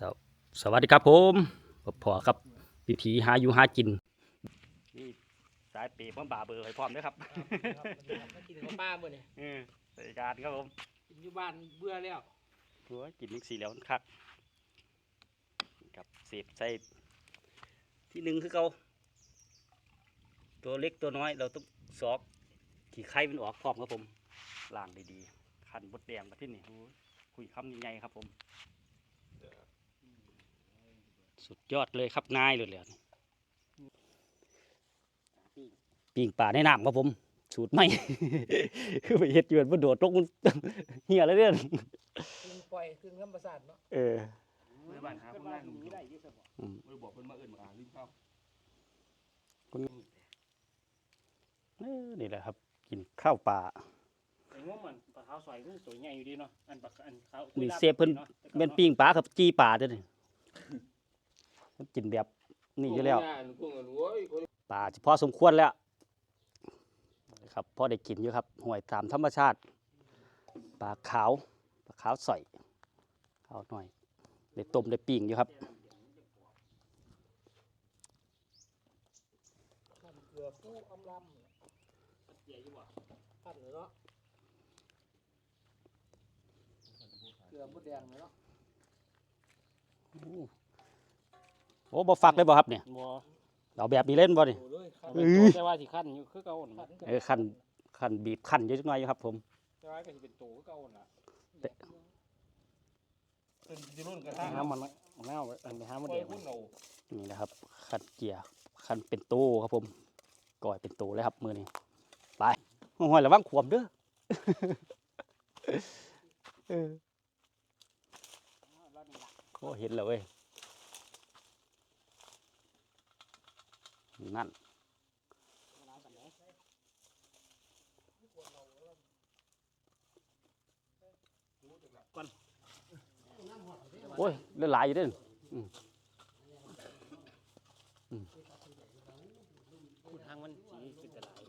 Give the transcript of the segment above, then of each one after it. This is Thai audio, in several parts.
สวสวัสดีครับผมพอครับวิธีหาอยู่หากินนี่สายเปรย์ผมบาเบอร์ให้พร้อมด้วยครับมากินข้าวปลาเมื่อนี่เออใส่จานครับผมกินอยู่บ้านเบื่อแล้วหัวกินนึกสีแล้วคักกับเสียบใส่ที่หนึ่งคือเก่าตัวเล็กตัวน้อยเราต้องซอกขี่ไข่มันออกพร้อมครับผมล้างดีๆ ขันบดแดงมาที่นี่โอ้ยคุยคำใหญ่ๆครับผม สุดยอดเลยครับนายเลยเลยปิ่งป่าในน้ำครับผม สูตรไม่คือไปเห็ดเยือนมาโดดตกมันเหี่ยแล้วเนี่ยกินปล่อยคืนธรรมศาสตร์เนาะเออไม่บ้านหาคนงานหนุ่มนี้ได้อยี่สิบอืมไม่บอกเพิ่นมาเอิ้นมาลืมเข้าเออนี่แหละครับ กินข้าวป่าไอ้งวมันปลาขาวสวยมันสวยใหญ่อยู่ดีเนาะอันปลาอันขาวนี่เสียบเพิ่นเป็นปิ้งป่าครับ จี้ป่าเด้อนี่ มันกินแบบนี่อยู่แล้วพวกนั้นโอ้ยคนป่าพอสมควรแล้วครับพอได้กินอยู่ครับห่วยตามธรรมชาติปลาขาวปลาขาวใสขาวหน่อยได้ต้มได้ปิ้งอยู่ครับขั้นเกลือฟูอำลำเนี่ยใหญ่อยู่ว่ะขั้นเลยเนาะเกลือมดแดงเลยเนาะ โอ้บ่ฟักเลยบ่ครับเนี่ยบ่เอาแบบนี้เล่นบ่นี่โอ้เลยขั้นเป็นอื้ตัวอแต่ว่าสิขั้นอยู่คือเก่าน่ะขั้นเออขั้นขั้นบีบขั้นเยอะจักหน่อยอยู่ครับ ผมแต่ว่าก็สิเป็นตัวคือเก่าน่ะเป็นสิรุ่นกระหาทั่งมันมันเอาอันไปหามันปล่อเด็ยกคุณเอานี่นะครับขั้นเกียร์ขั้นเป็นโตครับผมก่อยเป็นโตเลยครับมือนี้ไปห้อยระวังขวมเด้อเออก็เห็นแล้วเว้ย นั่นโอ้ยเหลือหลายอยู่เด้อคุณทางมันสีเป็นแต่หลาย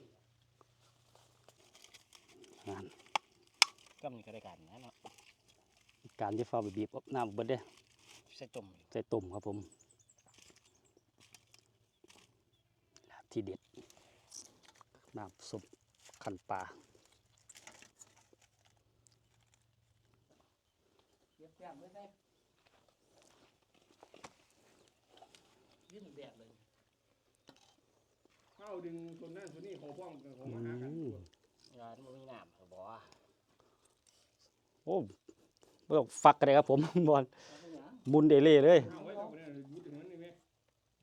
งานก็มีกระไดกันนะเนาะการที่ฟ้าไปบีบน้ำเบิดเด้อใส่ต้มใส่ต้มครับผม ที่เด็ดน้ำซุปขันปลาเสียบแก้มเลยได้ยื่นแดดเลยเข้าดึงส่วนนั้นส่วนนี้ของพ่องของอืมาหากันมยานมันมีน้ำเหรอบ่โอ้ไม่ต้องฟักกันเลยครับผมบอลเอาไปหยังมุนเดเล่เลยเอาไว้กับเนี่ยอยู่ถึงนั้นนี่แม่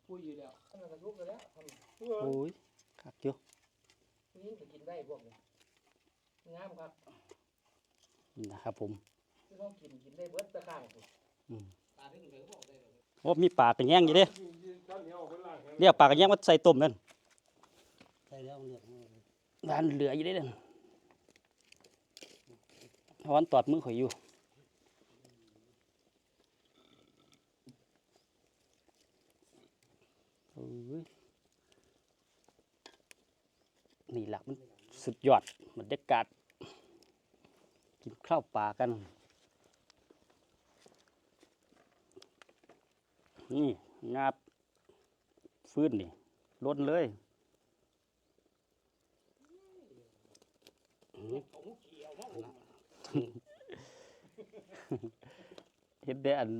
คุย อยู่แล้วขั้นกระยุกเลยแล้วขั้นโอ้ยคักอยู่นี่จะกินได้พวกนี้งามครับนี่นะครับผมที่ต้องกินกินได้เบิดตะข้างคุณอืมตาถึงเหลือบอกได้เลยโอ้มีปลากระแยงอยู่เด้ตอนนี้เอาคนล่างเรียกปลากระแยงมาใส่ต้มนั่นใช่แล้วเลือกร้านเหลืออยู่เด้เด้อวันตอดมือข่อยอยู่ นี่หลักมันสุดยอดบรรยากาศกินข้าวปลากัน นี่งาบฟื้นนี่ล้นเลยเห็นได้อัน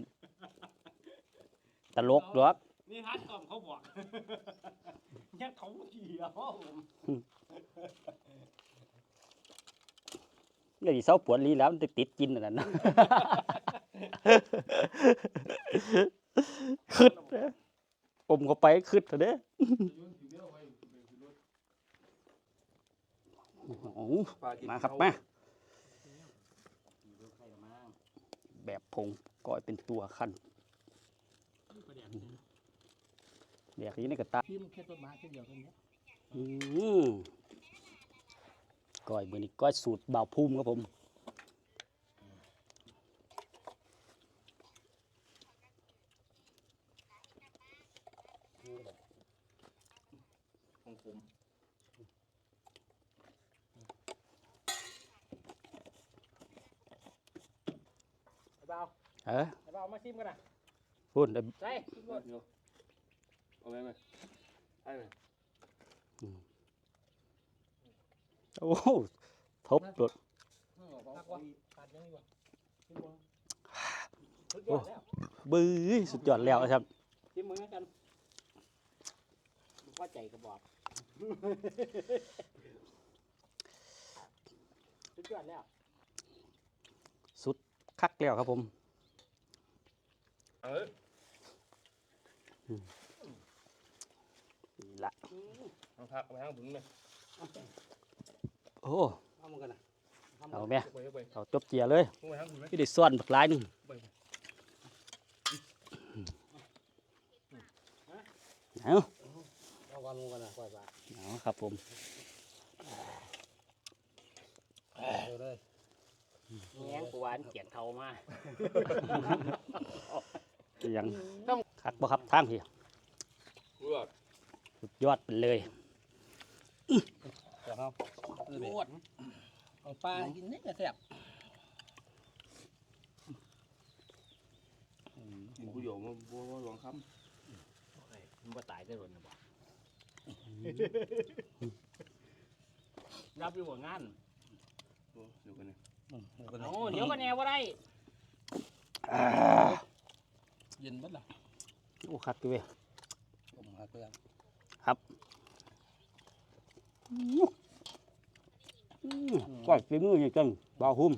ตลกหรอก นี่ฮัดก่อนเขาบอกยังเขาเขียวเรื่องที่เสาปวดลีแล้วมันติดกินอันนั้นนะขึ้นเด้ออมเข้าไปขึ้นเถอะเด้อโอ้โหมาครับมาแบบผงก้อยเป็นตัวขั้น เดี๋ยวนี้ในกระตาพิมพ์แค่ต้นไม้แค่เดียวเท่านี้อืมก้อยมือนี้ก้อยสูตรบ่าวภูมิครับผมของผมไอ้บ่าวเออไอ้บ่าวมาชิมกันนะพุ่นเดี๋ยวใส่เดี๋ยว เอาไหมไหมให้ไหมโอ้โหทบรถพักวะขาดยังไงวะสุดยอดแล้วบื้อสุดยอดแล้วครับจิ้มมือกันว่าใจกระบอกสุดยอดแล้วคักแล้วครับผมเอ้ ยนี่ละเอาพักไปทางถึงเลยโอ้เอามันกันนะเอาแม่ไปไปเอาจบเจียเลยไปทางถึงไหมพี่ได้ส่วนบักหลายหนึงไปเอาเอาวันมันกันนะปล่อยปลาเอาครับผมเดี๋ยวเลยแง้งกูหวานเขียนเทามายังคักบ่ครับทางพี่เลือด สุดยอดไปเลยเดี๋ยวครับปวดเอาปลากินนี่ก็แซ่บกินผู้หญิงมันบัวลองคมันบ่ตายได้หรอนะบ่รับอยู่บ่งานำเดี๋ยวกันนะโอ้เดี๋ยวก็แนวบ่ได้เย็นบัดล่ะโอ้คักอยู่เว้ยผมหาเพื่อนก้อยฝีมืออยู่จังบ่าวหุ่ม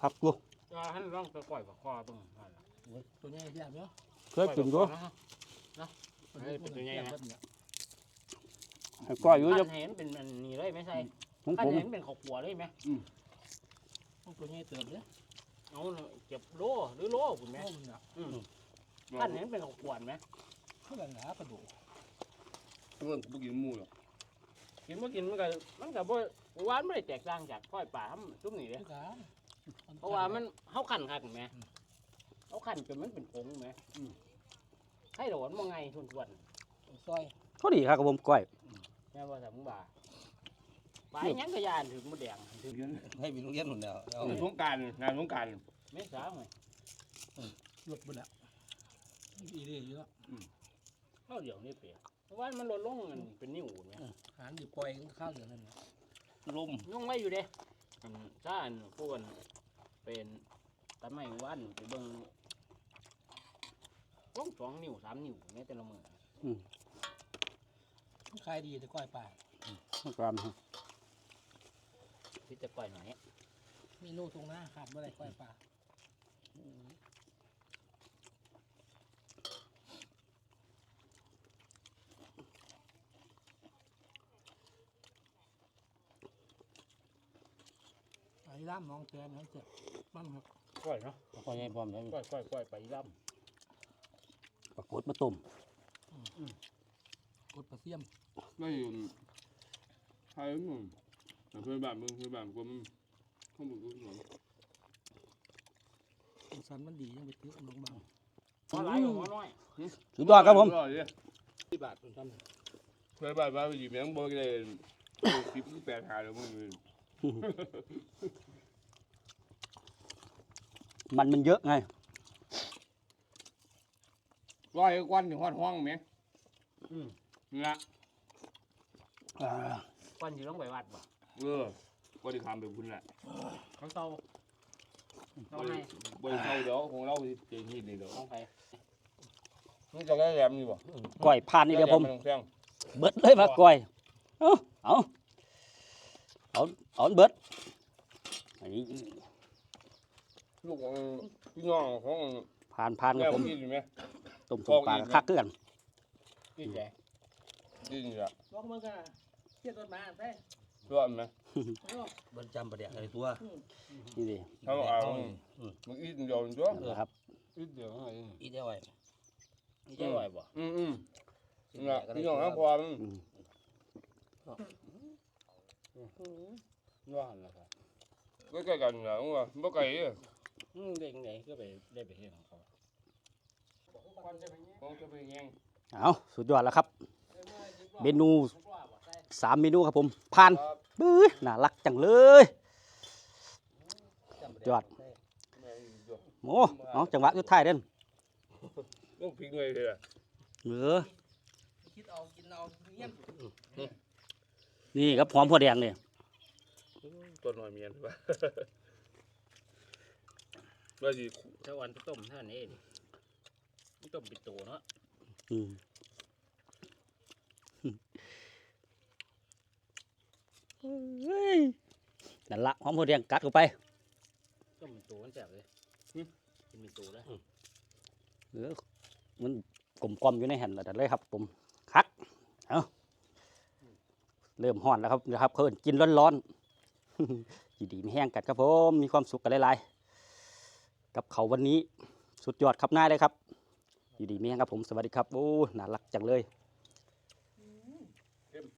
คักกูก็หันร่องตะก่อยกับคอตรงนั่นล่ะโอ้ยตัวใหญ่แซ่บเนาะเคยกินอยู่เฮ้เป็นตัวใหญ่นะให้ก้อยอยู่ท่าจะนเห็นเป็นอันนี้เลยไหมใช่ของท่านผมเห็นเป็นขอบหัวเลยไหมตัวใหญ่เติบเลยเอาเก็บโลหรือโลคุณไหมโอ้มันอะท่านเห็นเป็นขอบหัวไหมเท่ากันหนาปลาดุเพื่อนกูกินหมูหรอกกินเมื่กินมันก็มันก็บ่หวานไม่ได้แตกต่างจากก้อยป่าทำซุปนี่เลยคือกันเพราะว่ามันเขาขันคักไหมเขาขันจนมันเป็นผงไหมให้โดนว่ไงทุนทวนซอยพอดีครับกับผมก้อยแม่ว่าสามบาไปยังกระยานถึงมดแดงถึงให้มีลูกเย็นหมดแล้วเอาสงการงานสงการไม่สาวไงลดบไปแล้วอีเดียอยู่ล้วเข้าเดี๋ยวนี้เปีย เพราะว่ามันลดลงมันเป็นนิ้วเนี่ยหารอยู่ปล่อยข้าวเหลือนั่นน่ะลมยุ่งไว้อยู่เด้อืมถ้าอันพวกอันเป็นตะไม้วันไปเบิ่งลงสองนิ้วสามนิ้วแม้แต่ละมือขายดีแต่ก้อยปลาความที่จะก่อยหน่อยเมนูตรงหน้าขาดเมื่อไรก้อยปลา อ้ล่ามน้องแกนนั่นเจ็บมันครับก่อยเนาะก้อยใหญ่พร้อมแล้วก่อยก่อยก่อยไปล่ปรากฏมาต้มกดปลาเสียมไม่อยู่ไทยมึงแต่เพื่อนบ้านมึงเพื่อนบ้านกูมึงข้างบนกูหน่อยสันมันดียังไปถือลงบางำพอหลายอยู่พอน้อยสุดยอดครับผมที่บาทคุณทเพื่อนบ้านมาไปหยิบแมงบอกเลยสิบแปดหาแล้วมึง มันมันเยอะไงร้อยกวันถึงฮอดห้องไหมอืมนะอ่าก่อนอยู่ต้องไปวัดบ่เออก็ได้ทำแบบคุณแหละเขาเตาบต้องริให้บริเข้าเดี๋ยวของเราเจ๋งนิดนี่เดี๋ยวต้องไปมึงจะได้แหลมนี่บ่ก้อยผ่านนี่เดี๋ยวผม แหลนแข้งเบิดเลยมาก้อย เอาเอา เอาเอาเบิดอันนี้ลูกของพี่น้องของผ่านผ่านคแม่รับผผมมกินอยู่ไหมต้มต้มปลากับคักเกลือนกินแหละกินอยู่ละำบอกมึงกันเทียบรถมาใช่รอดไหมบนจำประเดี๋ยวอะไรตัวนี่ดิถ้าเอามึงอีกเดียวจ้ะเออครับอีกเดียวอะไรอีเดียวไว้นี่จะอร่อยบ่อืมอืมนี่พี่น้องทั้งความอืม ว่าหันละครับใกล้ๆกันนะมึงว่าบ่ไกลเด้ออืมเด็กไหนก็ไปได้ไปเห็นของเขาของจะไปแย่งเอาสุดยอดแล้วครับ เมนูสามเมนูครับผมผ่านครับบื้อน่ารักจังเลยยอดแม่อยู่โอ้เอาจังหวะสุดท้ายเด่นก็พริกหน่วยเลยอะเออคิดเอากินเอาเงี้ยนี่ครับหอมหัวแดงนี่ ตัวหน่อยเมียนใช่ปะว่าสิถ้าวันไปต้มเท่านั้นเองมันต้มเป็นตัวเนาะอืมเฮ้ยนั่นละหอมหัวแดงกัดเข้าไปต้มเป็นตัวมันแซ่บเลยกินเป็นตัวแล้วเออมันกลมกลอมอยู่ในแห่นแล้วเลยครับผมคักเอาเริ่มห่อนแล้วครับนะครับเพิ่นกินร้อนๆ ยินดีมีแห้งกัดครับผมมีความสุขกันหลายๆกับเขาวันนี้สุดยอดครับนายเลยครับยินดีมีแห้งครับผมสวัสดีครับโอ้น่ารักจังเลย